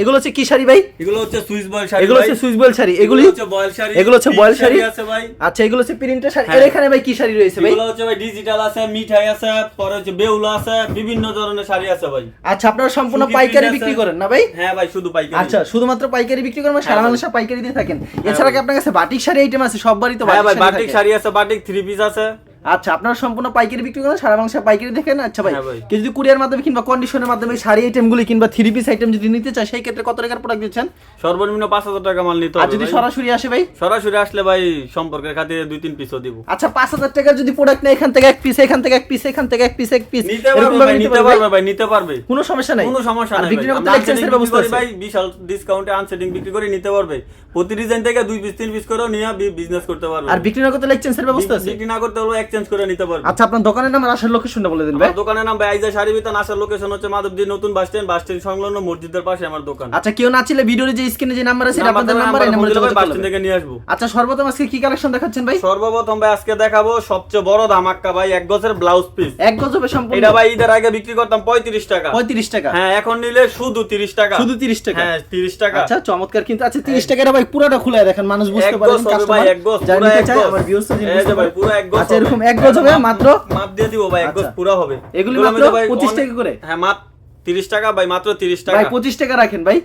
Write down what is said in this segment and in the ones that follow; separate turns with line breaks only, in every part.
এগুলো হচ্ছে কি শাড়ি ভাই?
এগুলো হচ্ছে সুইস বয়েল শাড়ি
এগুলো হচ্ছে সুইস বয়েল শাড়ি। এগুলি
হচ্ছে বয়েল শাড়ি
এগুলো হচ্ছে বয়েল শাড়ি
আছে ভাই।
আচ্ছা এগুলো হচ্ছে প্রিন্টের শাড়ি।
হ্যাঁ।
এর এখানে ভাই কি শাড়ি রয়েছে ভাই?
এগুলো হচ্ছে ভাই ডিজিটাল আছে মিঠাই আছে পরে হচ্ছে বেউলা আছে বিভিন্ন ধরনের শাড়ি আছে ভাই।
আচ্ছা আপনারা সম্পূর্ণ পাইকারি বিক্রি করেন না ভাই?
হ্যাঁ ভাই শুধু পাইকারি।
আচ্ছা শুধুমাত্র পাইকারি বিক্রি করেন বা সারা
হ্যাঁ
বাংলাদেশে পাইকারি দিয়ে থাকেন। এছাড়া কি আপনার কাছে বাটিক শাড়ি আইটেম আছে? সব বাড়িতে
হ্যাঁ ভাই
বাটিক? শাড়ি
আছে বাটিক থ্রি পিস আছে।
আচ্ছা আপনারা সম্পূর্ণ পাইকারি বিক্রি করেন সারা বাংলাদেশে পাইকারি দেখেন আচ্ছা ভাই
হ্যাঁ
কেউ যদি কুরিয়ার মাধ্যমে কিংবা কন্ডিশনের মাধ্যমে শাড়ি আইটেমগুলি কিংবা থ্রি পিস আইটেম যদি নিতে চায় সেই ক্ষেত্রে কত টাকার প্রোডাক্ট দিচ্ছেন?
সর্বনিম্ন পাঁচ হাজার টাকা মাল নিতে
আর যদি সরাসরি আসে ভাই?
সরাসরি আসলে ভাই সম্পর্কের খাতিরে দুই তিন পিসও দিব।
আচ্ছা পাঁচ হাজার টাকার যদি প্রোডাক্ট নেয় এখান থেকে এক পিস এখান থেকে এক পিস এখান থেকে এক পিস এক পিস
নিতে পারবে ভাই নিতে পারবে ভাই? নিতে পারবে।
কোনো সমস্যা নাই।
কোনো সমস্যা নাই
বিক্রি করতে
unsetting
ব্যবস্থা আছে।
ভাই বিশাল ডিসকাউন্টে আনসেটিং বিক্রি করে নিতে পারবে। প্রতি ডিজাইন থেকে দুই পিস তিন পিস করেও নিয়ে বিজনেস করতে পারবে।
আর বিক্রি না করতে লাইসেন্সের ব্যবস্থা আছে?
বিক্রি না করতে হলে এক্সচেঞ্জ করে নিতে পারবে।
আচ্ছা আপনার দোকানের নাম আর আসার লোকেশনটা বলে দিন ভাই।
দোকানের নাম ভাই আইজা শাড়ি বিতান আসার লোকেশন হচ্ছে মাধবদী নতুন বাস স্ট্যান্ড বাস স্ট্যান্ড সংলগ্ন মসজিদের পাশে আমার দোকান।
আচ্ছা কেউ না ছিল ভিডিওর যে স্ক্রিনে যে নাম্বার আছে আপনাদের নাম্বার এই নাম্বারে যোগাযোগ করবেন।
থেকে নিয়ে আসব।
আচ্ছা সর্বপ্রথম আজকে কি কালেকশন দেখাচ্ছেন ভাই?
সর্বপ্রথম ভাই আজকে দেখাবো সবচেয়ে বড় ধামাক্কা ভাই এক গজের ব্লাউজ পিস
এক গজ হবে সম্পূর্ণ।
এটা ভাই ঈদের আগে বিক্রি করতাম পঁয়ত্রিশ টাকা।
পঁয়ত্রিশ টাকা?
হ্যাঁ এখন নিলে শুধু তিরিশ টাকা।
শুধু তিরিশ টাকা?
হ্যাঁ তিরিশ টাকা।
আচ্ছা চমৎকার কিন্তু আচ্ছা তিরিশ টাকার ভাই পুরোটা খুলে দেখেন মানুষ বুঝতে
এক
পারে
গজ ভাই, এক গজ, পুরো এক গজ।
আমার ভিউয়ার্স
এই যে ভাই, পুরো এক গজ
আচ্ছা। এরকম এক গজ হবে মাত্র?
মাপ দিয়ে দিব ভাই এক গজ
আচ্ছা।
পুরো হবে।
এগুলি মাত্র
আমি তো ভাই
25 টাকা করে?
হ্যাঁ মাত্র তিরিশ টাকা ভাই মাত্র তিরিশ টাকা।
ভাই পঁচিশ টাকা রাখেন ভাই।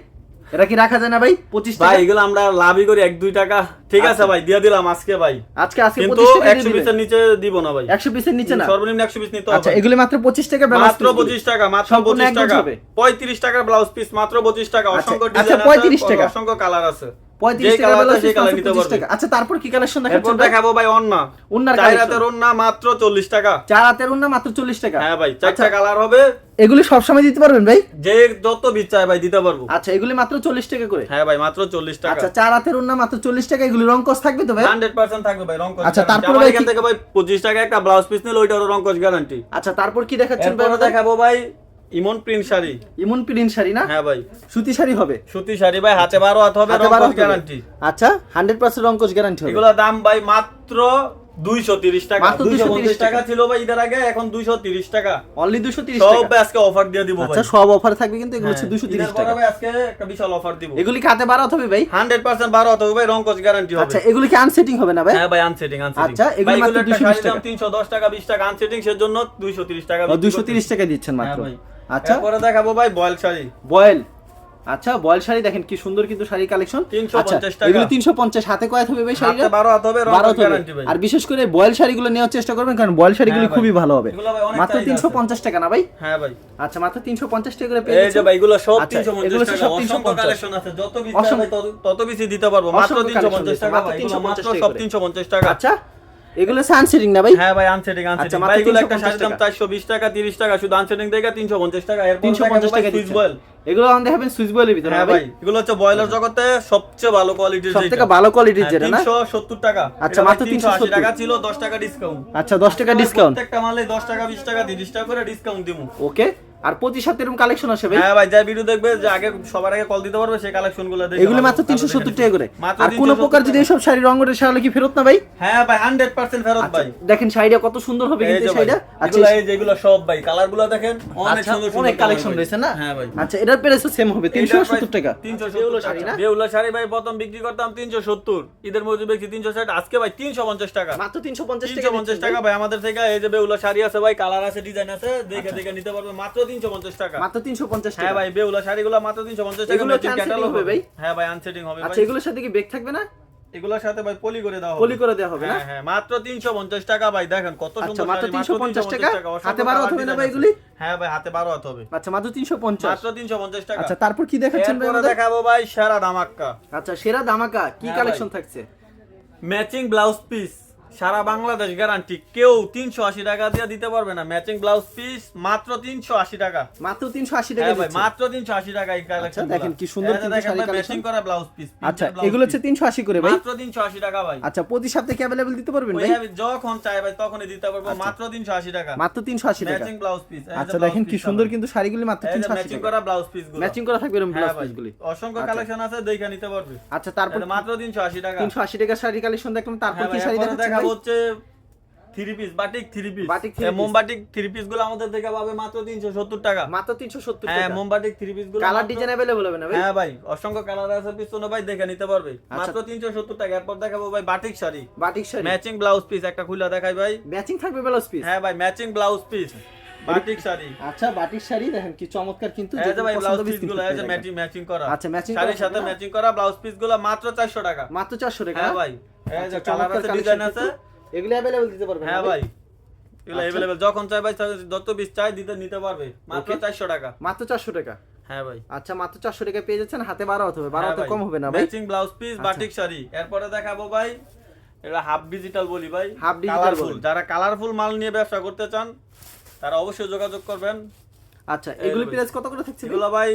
এটা কি রাখা যায় না ভাই? পঁচিশ
ভাই এগুলো আমরা লাভই করি এক দুই টাকা। ঠিক আছে
আচ্ছা।
ভাই দিয়ে দিলাম আজকে ভাই।
আজকে আজকে
কিন্তু
পঁচিশ টাকা
একশো পিসের নিচে দিব না ভাই।
একশো পিসের নিচে না?
সর্বনিম্ন একশো পিস নিতে
আচ্ছা
হবে
এগুলি মাত্র পঁচিশ টাকা ব্লাউজ
মাত্র
পিসগুলি।
পঁচিশ টাকা মাত্র
সম্পূর্ণ
পঁচিশ
এক গজ
টাকা।
হবে।
পঁয়ত্রিশ টাকার ব্লাউজ পিস মাত্র পঁচিশ টাকা।
আচ্ছা,
অসংখ্য
আচ্ছা, 35 টাকা।
অসংখ্য কালার আছে।
পঁয়ত্রিশ টাকা
colour সেই
পিস
নিতে পারবে।
আচ্ছা তারপর কি কালেকশন দেখাচ্ছেন
দেখাবো ভাই অন্না
ওড়নার
চার হাতের অন্না মাত্র চল্লিশ টাকা।
চার হাতের উন্না মাত্র চল্লিশ টাকা।
হ্যাঁ ভাই
আচ্ছা,
চারটা কালার হবে।
এগুলি সবসময় দিতে পারবেন ভাই?
যে যত বীজ ভাই দিতে পারব।
আচ্ছা এগুলি মাত্র চল্লিশ টাকা করে।
হ্যাঁ ভাই মাত্র চল্লিশ টাকা।
আচ্ছা চার হাতের উন্না মাত্র চল্লিশ টাকা এগুলি রং কস থাকবে তো ভাই?
হান্ড্রেড পার্সেন্ট থাকবে ভাই রং
আচ্ছা, তারপরে ভাই
এখান থেকে ভাই পঁচিশ টাকা একটা ব্লাউজ পিস নিলে ওইটারও রং গ্যারান্টি
আচ্ছা তারপর কি দেখাচ্ছেন ভাই
দেখাবো ভাই ইমন প্রিন্ট শাড়ি।
ইমন প্রিন্ট শাড়ি না?
হ্যাঁ ভাই।
সুতি শাড়ি হবে?
সুতি শাড়ি ভাই হাতে বারো হাত হবে
হাতে
রং
বারো হাতে হবে।
গ্যারান্টি
আচ্ছা হান্ড্রেড পার্সেন্ট রঙ্কশ গ্যারান্টি হবে।
এগুলোর দাম ভাই মাত্র দুইশো তিরিশ টাকা। দুইশো পঞ্চাশ টাকা। ছিল ভাই ঈদের আগে এখন দুইশো তিরিশ টাকা।
অনলি দুশো তিরিশ
সব আজকে অফার দিয়ে দিব
আচ্ছা সব অফার থাকবে কিন্তু এগুলো হচ্ছে
হ্যাঁ,
দুশো তিরিশ টাকা।
আজকে একটা বিশাল অফার দিব।
এগুলি খাতে বারো হবে ভাই?
হান্ড্রেড পার্সেন্ট বারো হবে ভাই রং গ্যারান্টি হবে।
আচ্ছা এগুলি কি আনসেটিং হবে না ভাই?
হ্যাঁ ভাই আনসেটিং আনসেটিং
আচ্ছা, এগুলো মাত্র 220 টাকা।
তিনশো দশ টাকা বিশ টাকা আনসেটিং সেজন্য দুইশো তিরিশ টাকা করতেছি।
তিরিশ টাকা দিচ্ছেন
হ্যাঁ
মাত্র।
ভাই।
আচ্ছা।
এরপরে দেখাবো ভাই বয়েল শাড়ি।
বয়েল। আচ্ছা বয়েল শাড়ি দেখেন কি সুন্দর কিন্তু শাড়ি কালেকশন।
350
এগুলো তিনশো পঞ্চাশ হাতে কয় হবে ভাই শাড়িটা
বারো হাত হবে
বারো হবে। আর বিশেষ করে বয়েল শাড়িগুলো নেওয়ার চেষ্টা করবেন কারণ বয়েল শাড়িগুলো
হ্যাঁ
খুবই ভালো হবে। মাত্র তিনশো পঞ্চাশ টাকা না ভাই?
হ্যাঁ ভাই।
আচ্ছা মাত্র তিনশো পঞ্চাশ টাকা করে পেয়ে
এই যে এগুলো সব
আচ্ছা,
তিনশো পঞ্চাশ
সব
টাকা।
350
অসংখ্য কালেকশন আছে। যত তত- বেশি দিতে পারব। মাত্র তিনশো পঞ্চাশ টাকা
মাত্র
ভাই এগুলো
350
মাত্র
টাকা
সব তিনশো পঞ্চাশ টাকা।
আচ্ছা এগুলো সানসেটিং না ভাই?
হ্যাঁ ভাই আনসেটিং
আচ্ছা,
আনসেটিং ভাই এগুলো একটা
350
শাড়ির দাম
টাকা।
চারশো বিশ টাকা তিরিশ টাকা শুধু আনসেটিং থেকে তিনশো পঞ্চাশ টাকা এরপর
তিনশো পঞ্চাশ টাকা
সুইচ বয়েল
এগুলো আমাদের দেখাবেন সুইচ বয়েলের ভিতরে
হ্যাঁ ভাই? এগুলো হচ্ছে বয়লার জগতে সবচেয়ে ভালো কোয়ালিটির
সব থেকে ভালো কোয়ালিটির যেটা না?
তিনশো সত্তর টাকা।
আচ্ছা, মাত্র
380
370
টাকা ছিল দশ টাকা ডিসকাউন্ট
আচ্ছা দশ টাকা ডিসকাউন্ট
প্রত্যেকটা মালে দশ টাকা বিশ টাকা তিরিশ টাকা করে ডিসকাউন্ট দিব
ওকে আর প্রতি সপ্তাহে এরকম কালেকশন আসে ভাই।
হ্যাঁ ভাই যা ভিডিও দেখবে যে আগে সবার আগে কল দিতে পারবে সেই কালেকশনগুলো দেখে
এগুলো মাত্র
ভালো
তিনশো
দেখে
সত্তর
নিবে।
টাকা করে। আর কোনো প্রকার যদি। এইসব শাড়ি রং ওঠে সেগুলো কি ফেরত না ভাই?
হ্যাঁ ভাই হান্ড্রেড পার্সেন্ট ফেরত
আচ্ছা,
ভাই।
দেখেন শাড়িটা কত সুন্দর হবে কিন্তু শাড়িটা। আচ্ছা
এই যেগুলো সব ভাই কালারগুলো দেখেন অনেক
আচ্ছা,
সুন্দর
অনেক কালেকশন রয়েছে না?
হ্যাঁ ভাই।
আচ্ছা এটার প্রাইস সেম হবে তিনশো
এটার
সত্তর
price
টাকা
370
বেউলা
টাকা।
শাড়ি না?
বেউলা শাড়ি ভাই প্রথম বিক্রি করতাম 370 ঈদের মধ্যে বেশি 360 আজকে ভাই 350 টাকা।
মাত্র তিনশো পঞ্চাশ টাকা
350 টাকা ভাই। আমাদের থেকে এই যে বেউলা শাড়ি আছে ভাই কালার আছে ডিজাইন আছে দেখে দেখে নিতে পারবে। মাত্র 350 টাকা।
মাত্র তিনশো পঞ্চাশ
হ্যাঁ ভাই বেউলা শাড়িগুলো মাত্র 350 টাকা।
এগুলো কি
matching
unsetting
catalog
হবে ভাই?
হ্যাঁ ভাই আনসেটিং হবে
আচ্ছা এগুলোর সাথে কি বেগ থাকবে না?
এগুলোর সাথে ভাই পলি করে দেওয়া
পলি করে দেওয়া হবে না?
হ্যাঁ হ্যাঁ মাত্র 350 টাকা ভাই দেখেন কত
আচ্ছা
সুন্দর
মাত্র
শাড়ি,
তিনশো পঞ্চাশ টাকা? হাতে বারো হবে না ভাই এগুলি?
হ্যাঁ ভাই হাতে বারো হাত হবে।
আচ্ছা মাত্র তিনশো পঞ্চাশ।
মাত্র 350 টাকা।
আচ্ছা তারপর কি দেখাচ্ছেন ভাই
দেখাবো ভাই সেরা ধামাক্কা।
আচ্ছা সেরা দামাকা কি
হ্যাঁ
কালেকশন থাকছে?
ম্যাচিং ব্লাউজ পিস সারা বাংলাদেশ গ্যারান্টি কেউ তিনশো আশি টাকা দিয়ে দিতে পারবে না ম্যাচিং ব্লাউজ পিস মাত্র তিনশো আশি টাকা
মাত্র তিনশো আশি টাকা
হ্যাঁ ভাই মাত্র তিনশো আশি টাকা এই কালেকশন
দেখেন কি সুন্দর কিন্তু শাড়ি
ম্যাচিং করা ব্লাউজ পিস
আচ্ছা এগুলো হচ্ছে তিনশো আশি করে ভাই
মাত্র তিনশো আশি টাকা ভাই
আচ্ছা প্রতি সপ্তাহে কি অ্যাভেলেবল দিতে পারবেন ভাই
যখন চাই ভাই তখনই দিতে পারব মাত্র তিনশো আশি টাকা
মাত্র তিনশো আশি টাকা
ম্যাচিং ব্লাউজ পিস
আচ্ছা দেখেন কি সুন্দর কিন্তু শাড়িগুলি মাত্র তিনশো আশি
ম্যাচিং
টাকা
করা ব্লাউজ পিসগুলো
ম্যাচিং করা থাকবে এরকম
হ্যাঁ
ব্লাউজ
ভাই
পিসগুলি
অসংখ্য
আচ্ছা।
কালেকশন আছে দেখে নিতে পারবে
আচ্ছা তারপর
মাত্র তিনশো আশি টাকা
তিনশো আশি টাকা শাড়ি কালেকশন দেখলাম তারপর
হ্যাঁ
কি শাড়ি
এরপরে
পাই
হচ্ছে three piece
batik three piece batik
মোমবাটিক three পিসগুলো আমাদের থেকে পাবে মাত্র তিনশো সত্তর টাকা।
মাত্র তিনশো
সত্তর
হ্যাঁ
মোমবাটিক থ্রি পিসগুলো
কালার ডিজাইন অ্যাভেলেবল হবে না ভাই?
হ্যাঁ ভাই অসংখ্য কালার আছে পিছনে ভাই দেখে নিতে পারবে।
আচ্ছা।
মাত্র তিনশো সত্তর টাকা এরপর দেখাবো ভাই batik sari.
Batik sari.
Matching blouse piece একটা খুলে দেখাই ভাই।
ম্যাচিং থাকবে ব্লাউজ পিস
হ্যাঁ ভাই matching blouse piece batik sari
আচ্ছা বাটিক শাড়ি দেখেন কি চমৎকার কিন্তু
এই যে
যেগুলো
ভাই
পছন্দ
ব্লাউজ
হবে
পিস
screenshot
গুলো এই যে
দিয়ে
ম্যাচিং ম্যাচিং করা
আচ্ছা, matching
শাড়ির
করা
সাথে
না?
ম্যাচিং করা ব্লাউজ পিস গুলো মাত্র 400 টাকা
রাখেন। মাত্র 400 টাকা
হ্যাঁ ভাই এই যে
আচ্ছা,
কালার
চমৎকার
আছে
collection
ডিজাইন আছে
কিন্তু। এগুলো अवेलेबल দিতে পারবেন
হ্যাঁ
না
ভাই এগুলো
আচ্ছা।
अवेलेबल যখন চাই ভাই যত পিস চাই দিতে নিতে পারবে মাত্র
Okay.
400 টাকা
মাত্র 400 টাকা
হ্যাঁ ভাই
আচ্ছা মাত্র 400 টাকা পেয়ে যাচ্ছেন হাতে 12 হতে হবে 12 তো কম হবে না ভাই
ম্যাচিং ব্লাউজ পিস
আচ্ছা।
বাটিক শাড়ি এরপরে দেখাবো ভাই এটা হাফ ডিজিটাল বলি ভাই
Half digital
কালারফুল
বলি।
যারা কালারফুল মাল নিয়ে ব্যবসা করতে চান তারা অবশ্যই যোগাযোগ করবেন।
আচ্ছা এগুলো। প্রাইস কত করে থাকছে?
এগুলো ভাই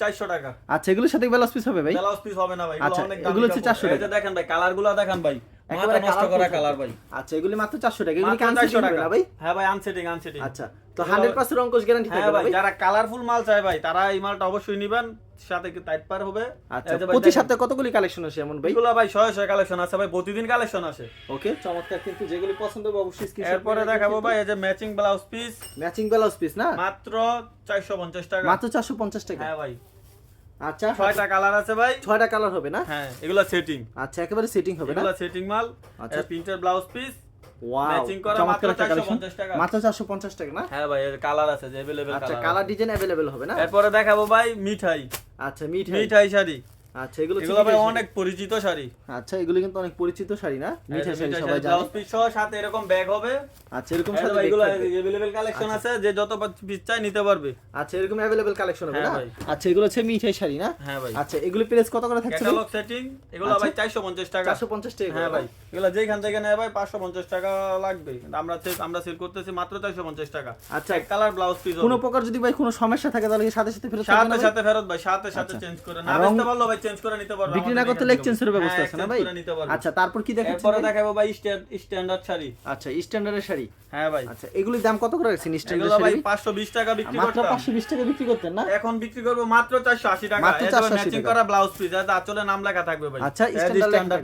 400 টাকা।
আচ্ছা এগুলোর সাথে ব্লাউজ পিস হবে ভাই?
ব্লাউজ পিস হবে না ভাই
আচ্ছা,
এগুলো
হচ্ছে
কাপড়।
400
এই যে দেখেন ভাই কালারগুলো দেখেন ভাই
একেবারে
নষ্ট করা কালার ভাই।
আচ্ছা এগুলি মাত্র 400 টাকা এগুলি কি
আনসেটিং
হবে
টাকা।
না ভাই?
হ্যাঁ ভাই আনসেটিং আনসেটিং
আচ্ছা তো 100% অঙ্কুশ গ্যারান্টি থাকবে
ভাই যারা কালারফুল মাল চায় ভাই তারা এই মালটা অবশ্যই নিবেন সাথে কি টাইট পার হবে?
আচ্ছা প্রতি সপ্তাহে কতগুলি কালেকশন আসে এমন ভাই?
এগুলো ভাই শয়ে শয়ে কালেকশন আছে ভাই প্রতিদিন কালেকশন আসে।
ওকে চমৎকার কিন্তু যেগুলি পছন্দ হবে অবশ্যই স্ক্রিনশট
এরপরে দেখাবো ভাই এই যে matching blouse piece
matching blouse piece না?
মাত্র 450 টাকা।
মাত্র 450 টাকা?
হ্যাঁ ভাই।
আচ্ছা
ছয়টা কালার আছে ভাই।
ছয়টা কালার হবে না?
হ্যাঁ এগুলো সেটিং
আচ্ছা একেবারে সেটিং হবে না?
এগুলো সেটিং মাল।
আচ্ছা।
প্রিন্টের ব্লাউজ পিস
ওয়াও
matching করা
চমৎকার
মাত্র
একটা কালেকশন
450 টাকা।
মাত্র 450 টাকা না
হ্যাঁ ভাই এর কালার আছে যে अवेलेबल
আচ্ছা
কালার
কালার ডিজাইন अवेलेबल হবে না
এরপরে দেখাবো ভাই মিঠাই
আচ্ছা মিঠাই
মিঠাই শাড়ি
আচ্ছা এগুলো হচ্ছে
এগুলো ভাই
মিঠাই
অনেক পরিচিত শাড়ি
শাড়ি। আচ্ছা এগুলো কিন্তু অনেক পরিচিত শাড়ি না মিঠাই শাড়ি সবাই
ব্লাউজ
জানে
পিস সহ সাথে এরকম ব্যাগ হবে
আচ্ছা এরকম
এই যে
সাথে
ভাই,
bag
এগুলো
থাকবে।
अवेलेबल কালেকশন আছে যে যত পিস চাই নিতে পারবে
আচ্ছা এরকম अवेलेबल কালেকশন হবে
হ্যাঁ
না
ভাই।
আচ্ছা এগুলো হচ্ছে মিঠাই শাড়ি না
হ্যাঁ ভাই
আচ্ছা এগুলো প্রাইস কত করে থাকছে
ক্যাটালগ সেটিং এগুলো
আচ্ছা।
ভাই 450 টাকা
450 টাকা
হ্যাঁ ভাই এগুলো যেখান থেকে নেয় ভাই 550 টাকা লাগবে কিন্তু আমরা sell- আমরা সেল করতেছি মাত্র 450 টাকা
আচ্ছা
এক কালার ব্লাউজ পিস
কোনো প্রকার যদি ভাই কোনো সমস্যা থাকে তাহলে কি সাথে সাথে ফেরত থাকবে না
সাথে
ভাই?
সাথে ফেরত ভাই সাথে সাথে
আচ্ছা।
চেঞ্জ করে না
আর রং-
বেচতে পারলো ভাই চেঞ্জ করে নিতে পারবে
বিক্রি না করতে
এখান
লেগ ব্যবস্থা
হ্যাঁ,
আছে না ভাই। আচ্ছা তারপর কি দেখাচ্ছেন
এরপরে দেখাবো ভাই স্ট্যান্ডার্ড শাড়ি।
আচ্ছা স্ট্যান্ডার্ডের শাড়ি?
হ্যাঁ ভাই।
আচ্ছা এগুলির দাম কত করে রাখছেন স্ট্যান্ডার্ড
ভাই 520 টাকা বিক্রি
মাত্র 520 টাকা বিক্রি করতেন না?
এখন বিক্রি করব মাত্র 480 টাকা।
মাত্র
এই
480
ম্যাচিং
টাকা।
করা ব্লাউজ পিস আঁচলে নাম লেখা থাকবে ভাই।
আচ্ছা,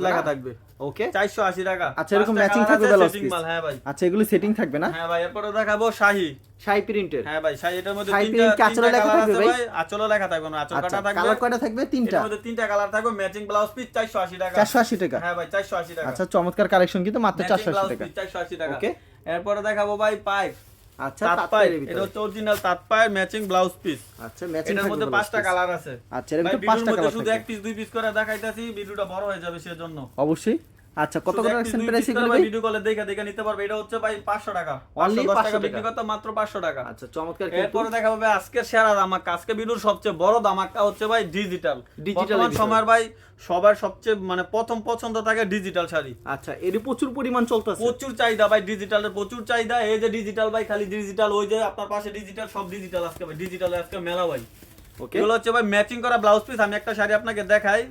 লেখা? থাকবে। ওকে?
480 টাকা।
আচ্ছা, এরকম
colour
থাকবে
মাল, হ্যাঁ ভাই।
আচ্ছা এগুলি সেটিং থাকবে না?
হ্যাঁ ভাই এরপরে দেখাবো শাহি।
শাই প্রিন্টের
হ্যাঁ ভাই শাহি এটার মধ্যে
শাহি
তিনটা
আঁচলে লেখা থাকবে ভাই?
আঁচলে লেখা থাকবে না আঁচল
আচ্ছা
কাটা থাকবে।
কালার কয়টা থাকবে? তিনটা।
এটার মধ্যে তিনটা কালার থাকবে ম্যাচিং ব্লাউজ পিস 480 টাকা।
480 টাকা?
হ্যাঁ ভাই 480 টাকা।
আচ্ছা চমৎকার কালেকশন কিন্তু মাত্র
Matching
480 টাকা।
piece 480 টাকা।
Okay.
এরপরে দেখাবো ভাই পাইপ।
আচ্ছা
এটা হচ্ছে অরিজিনাল তাতপায়ের ম্যাচিং ব্লাউজ পিস
আচ্ছা ম্যাচিং
এটার মধ্যে পাঁচটা কালার আছে।
আচ্ছা এর
মধ্যে
পাঁচটা কালার
শুধু এক পিস দুই পিস করে দেখাইতাছি ভিডিওটা বড় হয়ে যাবে সেজন্য।
অবশ্যই। আচ্ছা কত করে রাখছেন প্রাইস এগুলো
ভাই ভিডিও কলে দেখে দেখে নিতে পারবে। এটা হচ্ছে ভাই 500 টাকা।
Only
510
500
টাকা বিক্রি। করতে মাত্র 500 টাকা।
আচ্ছা চমৎকার কিন্তু।
এরপরে দেখা হবে আজকের সেরা ধামাকা। আজকে ভিডিওর সবচেয়ে বড় ধামাকা হচ্ছে ভাই ডিজিটাল
এর
সময়ের ভাই সবার সবচেয়ে মানে প্রথম পছন্দ থাকে ডিজিটাল শাড়ি।
আচ্ছা এর প্রচুর পরিমাণ চলতেছে।
প্রচুর চাহিদা ভাই ডিজিটালের প্রচুর চাহিদা। এই যে ডিজিটাল ভাই খালি ডিজিটাল ওই যে আপনার পাশে ডিজিটাল সব ডিজিটাল আজকে ভাই। ডিজিটাল আজকে মেলা ভাই।
ওকে
এগুলো হচ্ছে ভাই ম্যাচিং করা ব্লাউজ পিস আমি একটা শাড়ি আপনাকে দেখাই।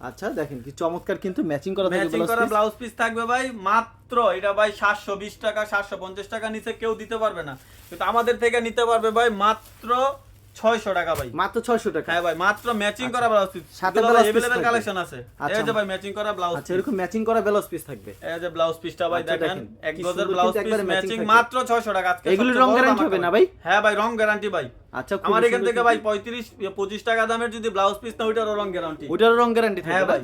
আচ্ছা দেখেন কি চমৎকার কিন্তু ম্যাচিং করা থাকবে
ম্যাচিং করা ব্লাউজ পিস থাকবে ভাই মাত্র এটা ভাই সাতশো বিশ টাকা সাতশো পঞ্চাশ টাকা নিচে কেউ দিতে পারবে না। কিন্তু আমাদের থেকে নিতে পারবে ভাই মাত্র ছয়শো টাকা ভাই।
মাত্র ছয়শো টাকা?
হ্যাঁ ভাই মাত্র ম্যাচিং আচ্ছা। করা ব্লাউজ পিস
সাথে
কালেকশন আছে। এই আচ্ছা। যে ভাই ম্যাচিং করা ব্লাউজ
আচ্ছা এরকম ম্যাচিং করা ব্লাউজ পিস থাকবে?
এই যে ব্লাউজ পিসটা ভাই
আচ্ছা,
দেখেন এক গজের ব্লাউজ পিস ম্যাচিং মাত্র 600 টাকা আজকে।
রং
গ্যারান্টি
হবে না
ভাই? হ্যাঁ ভাই রং গ্যারান্টি ভাই।
আচ্ছা
আমার এখান থেকে ভাই 35 25 টাকা দামের যদি ব্লাউজ পিস না ওইটারও রং গ্যারান্টি
ওইটারও রং গ্যারান্টি
হ্যাঁ
ভাই।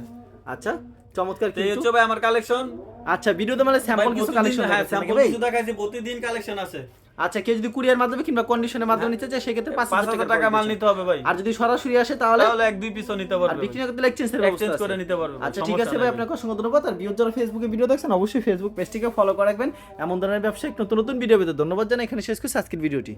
আচ্ছা চমৎকার
হচ্ছে ভাই আমার কালেকশন
আচ্ছা ভিডিওতে মানে স্যাম্পল কিছু কালেকশন
হ্যাঁ স্যাম্পল কিছু দেখাইছি প্রতিদিন কালেকশন আছে।
আচ্ছা কেউ যদি কুরিয়ার মাধ্যমে কিংবা কন্ডিশনের মাধ্যমে নিতে চায় সেক্ষেত্রে
পাঁচ
হাজার
টাকা মাল নিতে হবে ভাই।
আর যদি সরাসরি আসে তাহলে
তাহলে এক দুই পিসও নিতে
আর
পারবে
বিক্রি করতে এক্সচেঞ্জের ব্যবস্থা
Exchange
আছে।
করে নিতে পারবে
আচ্ছা ঠিক আছে ভাই আপনাকে অসংখ্য ধন্যবাদ। আর ভিউজ যারা ফেসবুকে ভিডিও দেখছেন অবশ্যই ফেসবুক পেজটিকে ফলো করে রাখবেন। এমন ধরনের ব্যবসায়িক নতুন নতুন ভিডিও পেতে ধন্যবাদ জানাই। এখানে শেষ করছি আজকের ভিডিওটি